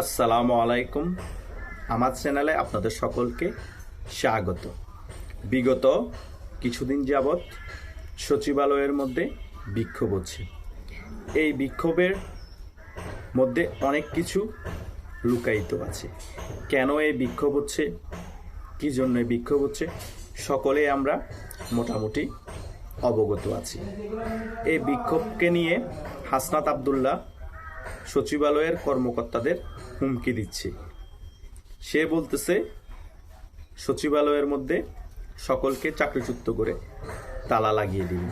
আসসালামু আলাইকুম। আমার চ্যানেলে আপনাদের সকলকে স্বাগত। বিগত কিছুদিন যাবৎ সচিবালয়ের মধ্যে বিক্ষোভ হচ্ছে। এই বিক্ষোভের মধ্যে অনেক কিছু লুকায়িত আছে। কেন এই বিক্ষোভ হচ্ছে? কী জন্য বিক্ষোভ হচ্ছে? সকলে আমরা মোটামুটি অবগত আছি। এই বিক্ষোভকে নিয়ে হাসনাত আবদুল্লাহ সচিবালয়ের কর্মকর্তাদের হুমকি দিচ্ছে। সে বলতেছে, সচিবালয়ের মধ্যে সকলকে চাকরিচ্যুত করে তালা লাগিয়ে দিন।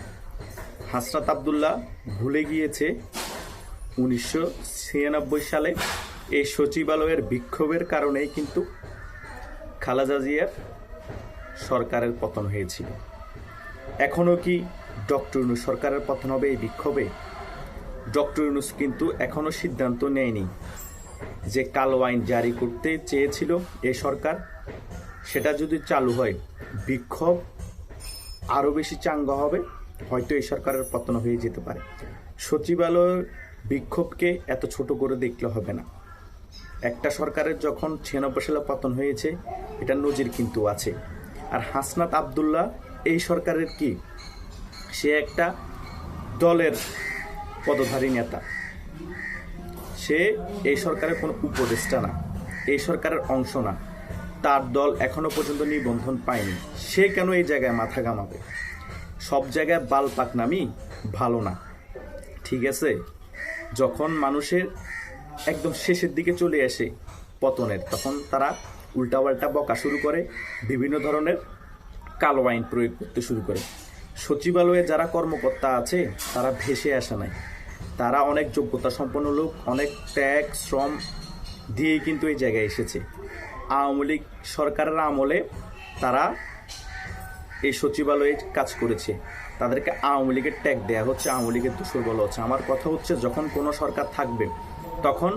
হাসরাত আবদুল্লাহ ভুলে গিয়েছে, উনিশশো ছিয়ানব্বই সালে এই সচিবালয়ের বিক্ষোভের কারণেই কিন্তু খালাজা জিয়ার সরকারের পতন হয়েছিল। এখনও কি ডক্টর সরকারের পতন হবে এই বিক্ষোভে? ডক্টর ইউনুস কিন্তু এখনও সিদ্ধান্ত নেয়নি যে কালো আইন জারি করতে চেয়েছিল এ সরকার। সেটা যদি চালু হয়, বিক্ষোভ আরও বেশি চাঙ্গা হবে, হয়তো এই সরকারের পতন হয়ে যেতে পারে। সচিবালয়ের বিক্ষোভকে এত ছোট করে দেখলে হবে না। একটা সরকারের যখন ছিয়ানব্বই সালে পতন হয়েছে, এটা নজির কিন্তু আছে। আর হাসনাত আবদুল্লাহ, এই সরকারের কি? সে একটা দলের পদধারী নেতা। সে এই সরকারের কোনো উপদেষ্টা না, এই সরকারের অংশ না। তার দল এখনও পর্যন্ত নিবন্ধন পায়নি। সে কেন এই জায়গায় মাথা ঘামাবে? সব জায়গায় বাল পাক নামি ভালো না। ঠিক আছে? যখন মানুষের একদম শেষের দিকে চলে আসে পতনের, তখন তারা উল্টাপাল্টা বকা শুরু করে, বিভিন্ন ধরনের কালো আইন প্রয়োগ করতে শুরু করে। সচিবালয়ে যারা কর্মকর্তা আছে, তারা ভেসে আসে নাই। তারা অনেক যোগ্যতা সম্পন্ন লোক, অনেক ত্যাগ, শ্রম দিয়েই কিন্তু এই জায়গায় এসেছে। আওয়ামী লীগ সরকারের আমলে তারা এই সচিবালয়ে কাজ করেছে। তাদেরকে আওয়ামী লীগের ট্যাগ দেওয়া হচ্ছে, আওয়ামী লীগের দোষর বলা হচ্ছে। আমার কথা হচ্ছে, যখন কোনো সরকার থাকবে, তখন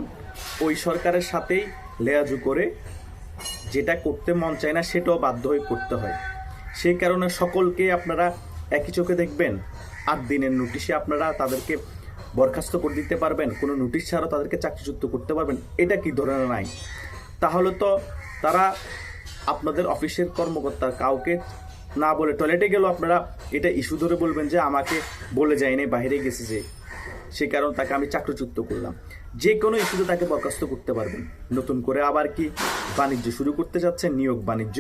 ওই সরকারের সাথেই লেয়াজু করে যেটা করতে মন চায় না, সেটাও বাধ্য হয়ে করতে হয়। সেই কারণে সকলকে আপনারা একই চোখে দেখবেন। আট দিনের নোটিশে আপনারা তাদেরকে বরখাস্ত করে দিতে পারবেন, কোনো নোটিশ ছাড়াও তাদেরকে চাকরিচ্যুত করতে পারবেন, এটা কি ধরনের নাই তাহলে তো তারা আপনাদের অফিসের কর্মকর্তা কাউকে না বলে টয়লেটে গেল, আপনারা এটা ইস্যু ধরে বলবেন যে, আমাকে বলে যায়নি, বাইরে গেছে যে, সে কারণে তাকে আমি চাকরিচ্যুত করলাম। যে কোনো ইস্যুতে তাকে বরখাস্ত করতে পারবেন। নতুন করে আবার কি বাণিজ্য শুরু করতে যাচ্ছেন? নিয়োগ বাণিজ্য?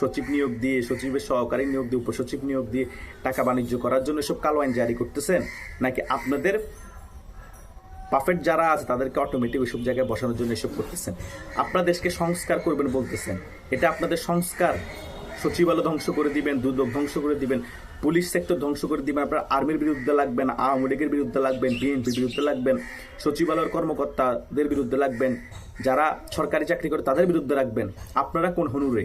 সচিব নিয়োগ দিয়ে, সচিবের সহকারী নিয়োগ দিয়ে, উপসচিব নিয়োগ দিয়ে টাকা বাণিজ্য করার জন্য এসব কালো আইন জারি করতেছেন? নাকি আপনাদের পারফেক্ট যারা আছে, তাদেরকে অটোমেটিক ওইসব জায়গায় বসানোর জন্য এসব করতেছেন? আপনার দেশকে সংস্কার করবেন বলতেছেন। এটা আপনাদের সংস্কার। সচিবালয় ধ্বংস করে দিবেন, দুদক ধ্বংস করে দিবেন, পুলিশ সেক্টর ধ্বংস করে দিবেন, আপনার আর্মির বিরুদ্ধে লাগবেন, আওয়ামী লীগের বিরুদ্ধে লাগবেন, বিএনপির বিরুদ্ধে লাগবেন, সচিবালয়ের কর্মকর্তাদের বিরুদ্ধে লাগবেন, যারা সরকারি চাকরি করে তাদের বিরুদ্ধে রাখবেন আপনারা কোন হনুরে?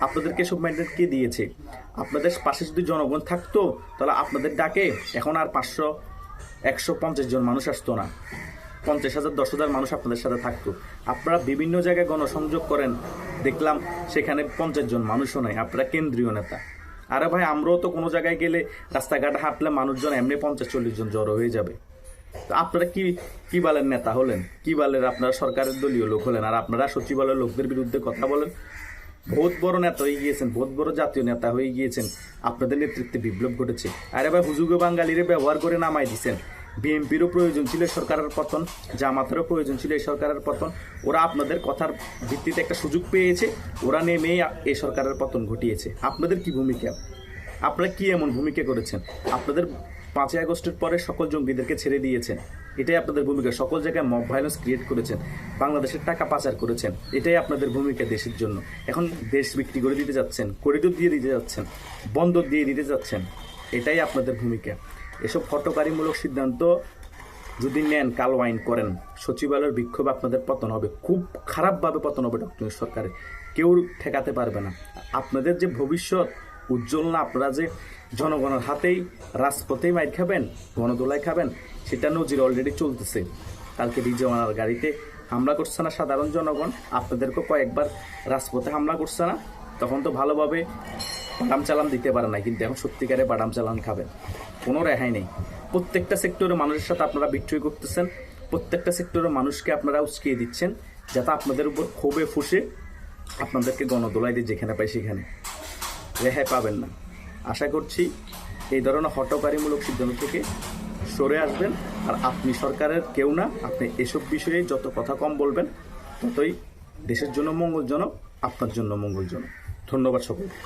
আপনাদেরকে সব ম্যান্ডেট কে দিয়েছে। আপনাদের পাশে যদি জনগণ থাকতো, তাহলে আপনাদের ডাকে। এখন আর পাঁচশো, একশো পঞ্চাশ জন মানুষ আসতো না। পঞ্চাশ হাজার, দশ হাজার মানুষ আপনাদের সাথে থাকতো। আপনারা বিভিন্ন জায়গায় গণসংযোগ করেন। দেখলাম সেখানে পঞ্চাশ জন মানুষও নাই। আপনারা কেন্দ্রীয় নেতা। আরে ভাই, আমরাও তো কোনো জায়গায় গেলে রাস্তাঘাটে হাঁটলে মানুষজন এমনি পঞ্চাশ, চল্লিশ জন জড়ো হয়ে যাবে। তো আপনারা কি কি বালের নেতা হলেন? কি বালের আপনারা সরকারের দলীয় লোক হলেন? আর আপনারা সচিবালয়ের লোকদের বিরুদ্ধে কথা বলেন। বহুত বড় নেতা হয়ে গিয়েছেন, বহুত বড় জাতীয় নেতা হয়ে গিয়েছেন। আপনাদের নেতৃত্বে বিপ্লব ঘটেছে। আরে ভাই, হুজুগে বাঙালিরে ব্যবহার করে নামাই দিছেন। বিএনপিরও প্রয়োজন ছিল সরকারের পতন, জামাতেরও প্রয়োজন ছিল এই সরকারের পতন। ওরা আপনাদের কথার ভিত্তিতে একটা সুযোগ পেয়েছে, ওরা নেমেই এই সরকারের পতন ঘটিয়েছে। আপনাদের কি ভূমিকা? আপনারা কি এমন ভূমিকা করেছেন? আপনাদের পাঁচই আগস্টের পরে সকল জঙ্গিদেরকে ছেড়ে দিয়েছেন। এটাই আপনাদের ভূমিকা। সকল জায়গায় মব ভায়োলেন্স ক্রিয়েট করেছেন। বাংলাদেশের টাকা পাচার করেছেন। এটাই আপনাদের ভূমিকা দেশের জন্য। এখন দেশ বিক্রি করে দিতে যাচ্ছেন, করিডোর দিয়ে দিতে যাচ্ছেন, বন্দর দিয়ে দিতে যাচ্ছেন, এটাই আপনাদের ভূমিকা। এসব হটকারীমূলক সিদ্ধান্ত যদি নেন, কালো আইন করেন, সচিবালয়ের বিক্ষোভ আপনাদের পতন হবে। খুব খারাপভাবে পতন হবে, ডক্টর সরকারের। কেউ ঠেকাতে পারবে না। আপনাদের যে ভবিষ্যৎ উজ্জ্বল না, আপনারা যে জনগণের হাতেই রাজপথেই মাইর খাবেন, গণদোলায় খাবেন, সেটা নজির অলরেডি চলতেছে। কালকে রিজওয়ানার গাড়িতে হামলা করছে না সাধারণ জনগণ আপনাদেরকে কয়েকবার রাজপথে হামলা করছে না, তখন তো ভালোভাবে বাদাম চালান দিতে পারে না কিন্তু এখন সত্যিকারে বাদাম চালান খাবেন। কোনো রেহাই নেই। প্রত্যেকটা সেক্টরে মানুষের সাথে আপনারা বিক্রয় করতেছেন, প্রত্যেকটা সেক্টরের মানুষকে আপনারা উস্কিয়ে দিচ্ছেন, যাতে আপনাদের উপর ক্ষোভে ফুসে আপনাদেরকে গণদোলাই দিয়ে যেখানে পাই সেখানে। রেহাই পাবেন না। আশা করছি এই ধরনের হটকারীমূলক সিদ্ধান্ত থেকে সরে আসবেন। আর আপনি সরকারের কেউ না, আপনি এসব বিষয়ে যত কথা কম বলবেন, ততই দেশের জন্য মঙ্গলজনক, আপনার জন্য মঙ্গলজনক। ধন্যবাদ সকলকে।